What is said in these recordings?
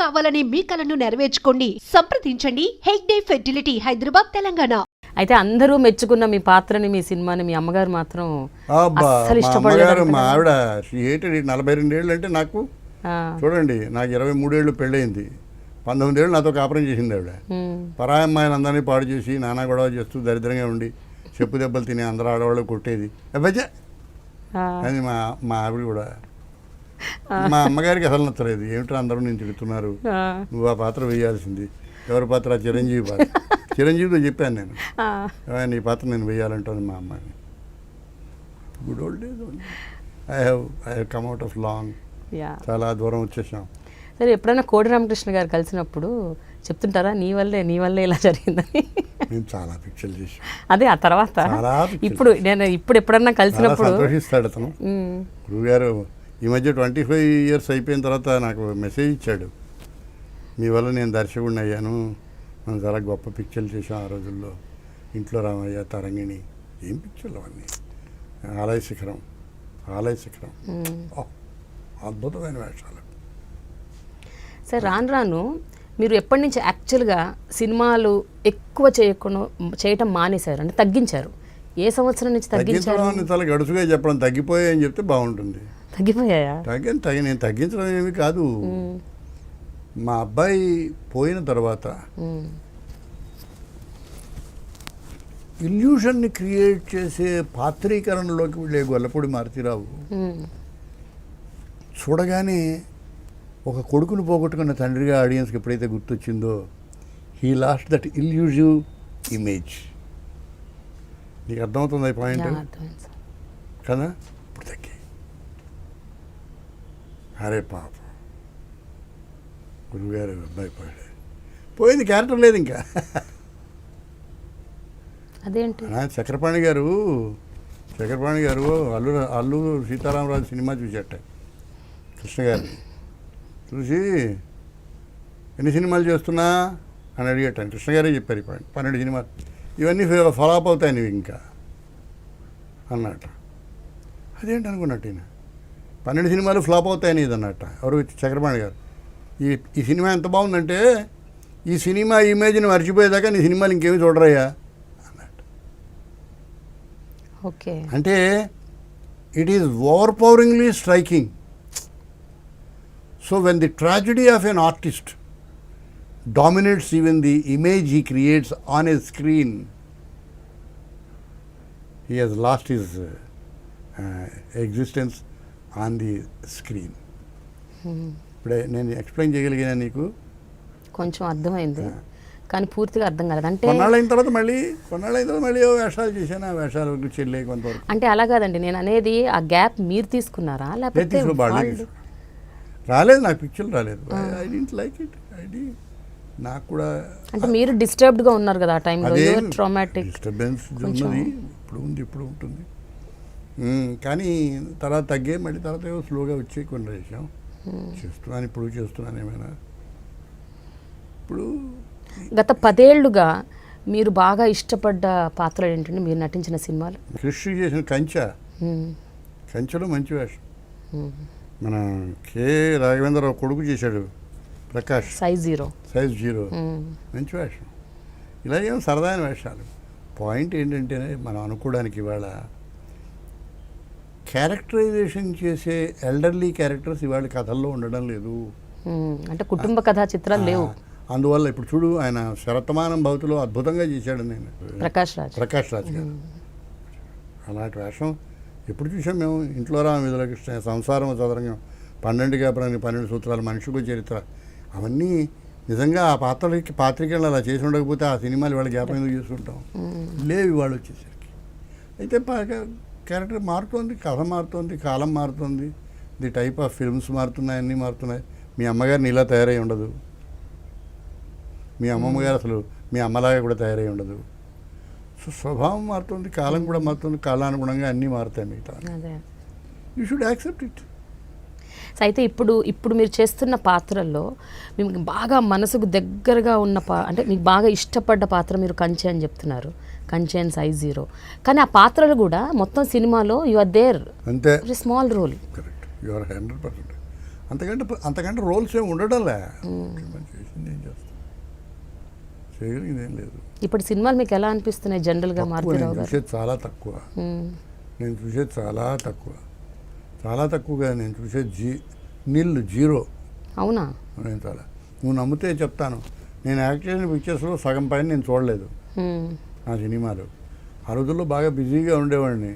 కావాలనే మీ కలను నెరవేర్చుకోండి. సంప్రదించండి. హెగ్డే ఫెర్టిలిటీ హైదరాబాద్ తెలంగాణ. అయితే అందరూ మెచ్చుకున్న మీ పాత్రని మీ సినిమాని మీ అమ్మగారు మాత్రం అబ్బా అస్సలు మా ఇష్టపడలేదు అమ్మగారు మా ఆవిడ ఏంటి నలభై రెండేళ్ళు అంటే నాకు చూడండి నాకు ఇరవై మూడేళ్ళు పెళ్ళయింది. పంతొమ్మిదేళ్ళు నాతో కాపురం చేసింది ఆవిడ. పరాయి అమ్మాయిని అందరినీ పాడు చేసి నానా గొడవ చేస్తూ దరిద్రంగా ఉండి చెప్పు దెబ్బలు తిని అందరూ ఆడవాళ్ళు కొట్టేది. అబ్బచ్చా ఆ, అని మా మా ఆవిడ కూడా. మా అమ్మగారికి అసలు నచ్చలేదు. ఏమిటో అందరూ నేను తిడుతున్నారు? నువ్వు ఆ పాత్ర వేయాల్సింది. ఎవరి పాత్ర? చిరంజీవి పాత్ర. చిరంజీవితో చెప్పాను నేను. ఆ. "ఏమయ్య, నీ పాత్ర నేను వేయాలంటుంది మా అమ్మాయిని. Good old days I have I have come out of long yeah చాలా దూరం వచ్చేసాం. సరే ఎప్పుడైనా కోడి రామకృష్ణ గారు కలిసినప్పుడు చెప్తుంటారా నీ వల్లే నీ వల్లే ఇలా జరిగిందని? మేము చాలా పిక్చర్లు చేసాం అదే ఆ తర్వాత. ఇప్పుడు నేను ఇప్పుడు ఎప్పుడన్నా కలిసినప్పుడు సంతోషిస్తాడు అతను. ఉమ్, గురువుగారు ఈ మధ్య ట్వంటీ ఫైవ్ ఇయర్స్ అయిపోయిన తర్వాత నాకు మెసేజ్ ఇచ్చాడు. మీ వల్ల నేను దర్శకుడిని అయ్యాను. మనం చాలా గొప్ప పిక్చర్లు చేసాం ఆ రోజుల్లో. ఇంట్లో రామయ్య తరంగిణి. ఏం పిక్చర్లు అవన్నీ? ఆలయ శిఖరం. ఆలయ శిఖరం. అద్భుతమైన వేషాలు. సరే రాను రాను మీరు ఎప్పటి నుంచి యాక్చువల్గా సినిమాలు ఎక్కువ చేయకుండా చేయటం మానేశారు? అంటే తగ్గించారు. ఏ సంవత్సరం నుంచి తగ్గించారు? చాలా గడుసుగా చెప్పడం తగ్గిపోయాయని చెప్తే బాగుంటుంది. తగ్గిపోయాయా? తగ్గి తగ్గి నేను తగ్గించడం ఏమి కాదు. మా అబ్బాయి పోయిన తర్వాత ఇల్యూషన్ని క్రియేట్ చేసే పాత్రీకరణలోకి వెళ్ళే గొల్లపూడి మారుతీరావు. చూడగానే ఒక కొడుకును పోగొట్టుకున్న తండ్రిగా ఆడియన్స్కి ఎప్పుడైతే గుర్తొచ్చిందో he lost that elusive image. నీకు అర్థమవుతుంది పాయింట్. కదా ఇప్పుడు తగ్గి అరే పాప. గురువుగారు అబ్బాయి పోయాడు పోయింది క్యారెక్టర్ లేదు ఇంకా. అదేంటి? చక్రపాణి గారు చక్రపాణి గారు అల్లు అల్లు సీతారామరాజు సినిమా చూసేట కృష్ణ గారిని చూసి ఎన్ని సినిమాలు చేస్తున్నా అని అడిగేటాను కృష్ణ గారే చెప్పారు పాయింట్ పన్నెండు సినిమాలు ఇవన్నీ ఫాలోఅప్ అవుతాయి నువ్వు ఇంకా అన్నట్ట అదేంటి అనుకున్నట్టు ఈయన? పన్నెండు సినిమాలు ఫ్లాప్ అవుతాయని ఇది అన్నట్ట. ఎవరు చక్రపాణి గారు. ఈ ఈ సినిమా ఎంత బాగుందంటే ఈ సినిమా ఇమేజ్ని మర్చిపోయేదాకా నీ సినిమాలు ఇంకేమి చూడరయ్యా? అన్నట్టు. ఓకే. అంటే it is overpoweringly striking so when the tragedy of an artist dominates even the image he creates on a screen he has lost his existence on the screen ఇప్పుడే నేను ఎక్స్ప్లెయిన్ చేయగలిగినా నీకు. కొంచెం అర్థమైంది. కానీ పూర్తిగా అర్థం కాలేదు. అంటే కొన్నాళ్ళు అయిన తర్వాత మళ్ళీ కొన్నాళ్ళు అయిన తర్వాత మళ్ళీ వేషాలు చేశాను. ఆ వేషాలు చెల్లే కొంతవరకు. అంటే అలా కాదండి. నేను అనేది ఆ గ్యాప్ మీరు తీసుకున్నారా? నేను లేకపోతే. రాలేదు నాకు పిక్చర్లు రాలేదు. I didn't like it I D నాకు కూడా అంటే మీరు డిస్టర్బ్డ్గా ఉన్నారు కదా ఆ టైంలో ట్రామాటిక్ డిస్టర్బెన్స్. ఉన్నది. ఇప్పుడు ఉంది ఇప్పుడు ఉంటుంది. కానీ తర్వాత తగ్గే మళ్ళీ తర్వాత ఏవో స్లోగా వచ్చి కొన్ని చేసాం చేస్తున్నాను ఇప్పుడు చేస్తున్నాను ఏమైనా. ఇప్పుడు గత పదేళ్ళుగా మీరు బాగా ఇష్టపడ్డ పాత్రలు ఏంటంటే మీరు నటించిన సినిమాలు? కృషి చేసిన కంచె. కంచెలో మంచి వేషం. మన కె రాఘవేంద్రరావు కొడుకు చేశాడు Prakash. Size zero. Size zero. మంచి వేషం. ఇలాగేం సరదాయిన వేషాలు. పాయింట్ ఏంటంటే మనం అనుకోవడానికి ఇవాళ క్యారెక్టరైజేషన్ చేసే ఎల్డర్లీ క్యారెక్టర్స్ ఇవాళ కథల్లో ఉండడం లేదు. అంటే కుటుంబ కథా చిత్రాలు లేవు. అందువల్ల ఇప్పుడు చూడు ఆయన శరతమానం భవతిలో అద్భుతంగా చేశాడు నేను. ప్రకాష్ రాజ్. ప్రకాష్ రాజ్ గారు. అలాంటి వేషం ఎప్పుడు చూసాం మేము? ఇంట్లో రామ విధుల కృష్ణ సంసారం చదరంగం పన్నెండు కాపురాన్ని పన్నెండు సూత్రాలు మనిషికి చరిత్ర. అవన్నీ నిజంగా ఆ పాత్రలకి పాత్రికలు అలా చేసి ఉండకపోతే ఆ సినిమాలు వాళ్ళ జ్ఞాపకం చేసుకుంటాం? లేవు ఇవాళ వచ్చేసరికి. అయితే క్యారెక్టర్ మారుతోంది కథ మారుతోంది కాలం మారుతోంది. ది టైప్ ఆఫ్ ఫిల్మ్స్ మారుతున్నాయి అన్నీ మారుతున్నాయి. మీ అమ్మగారిని ఇలా తయారై ఉండదు. మీ అమ్మమ్మ గారు అసలు మీ అమ్మలాగా కూడా తయారై ఉండదు. సో స్వభావం మారుతుంది కాలం కూడా మారుతుంది కాలానుగుణంగా అన్నీ మారుతాయి మిగతా. You should accept it so అయితే ఇప్పుడు ఇప్పుడు మీరు చేస్తున్న పాత్రల్లో మీకు బాగా మనసుకు దగ్గరగా ఉన్న పా అంటే మీకు బాగా ఇష్టపడ్డ పాత్ర మీరు కంచె అని చెప్తున్నారు. కంచె అండ్ సైజ్ జీరో. కానీ ఆ పాత్రలు కూడా మొత్తం సినిమాలో యు ఆర్ దేర్. అంతే. Small role correct you are hundred percent. అంతకంటే అంతకంటే రోల్స్ ఏమి ఉండడంలే. చేయగలిగింది లేదు. ఇప్పుడు సినిమాలు మీకు ఎలా అనిపిస్తున్నాయి జనరల్గా చూసేది చాలా తక్కువ. నేను చూసేది చాలా తక్కువ. చాలా తక్కువగా నేను చూసేది జీ నిల్ జీరో అవునా? నేను చాలా నువ్వు నమ్మితే చెప్తాను. నేను యాక్ట్ చేసిన పిక్చర్స్లో సగం పైన నేను చూడలేదు. నా సినిమాలు. ఆ రోజుల్లో బాగా బిజీగా ఉండేవాడిని.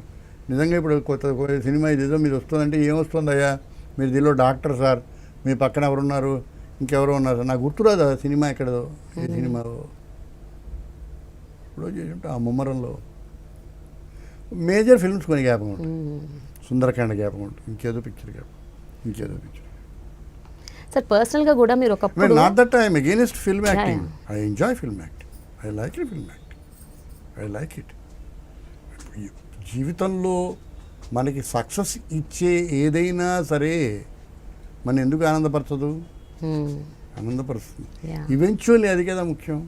నిజంగా ఇప్పుడు కొత్త సినిమా ఇదేదో మీరు వస్తుందంటే ఏం వస్తుందయ్యా మీరు దీనిలో డాక్టర్ సార్ మీ పక్కన ఎవరున్నారు? ఇంకెవరో ఉన్నారు నాకు గుర్తురాదు ఆ సినిమా ఎక్కడదో ఏ సినిమా. ఇప్పుడు చేసి ఆ ముమ్మరంలో. మేజర్ ఫిల్మ్స్ కొన్ని జ్ఞాపకం ఉంటుంది. సుందరకాండ జ్ఞాపకం ఉంటుంది ఇంకేదో పిక్చర్ జ్ఞాపకం ఇంకేదో పిక్చర్ సార్ పర్సనల్గా కూడా మీరు not that I'm against film Yeah, acting. I enjoy film acting. I like it, film acting. I like it. జీవితంలో మనకి సక్సెస్ ఇచ్చే ఏదైనా సరే మన ఎందుకు ఆనందపరచదు మ్మ్. ఆనందపరుస్తుంది. ఈవెన్చువల్లీ అది కదా ముఖ్యం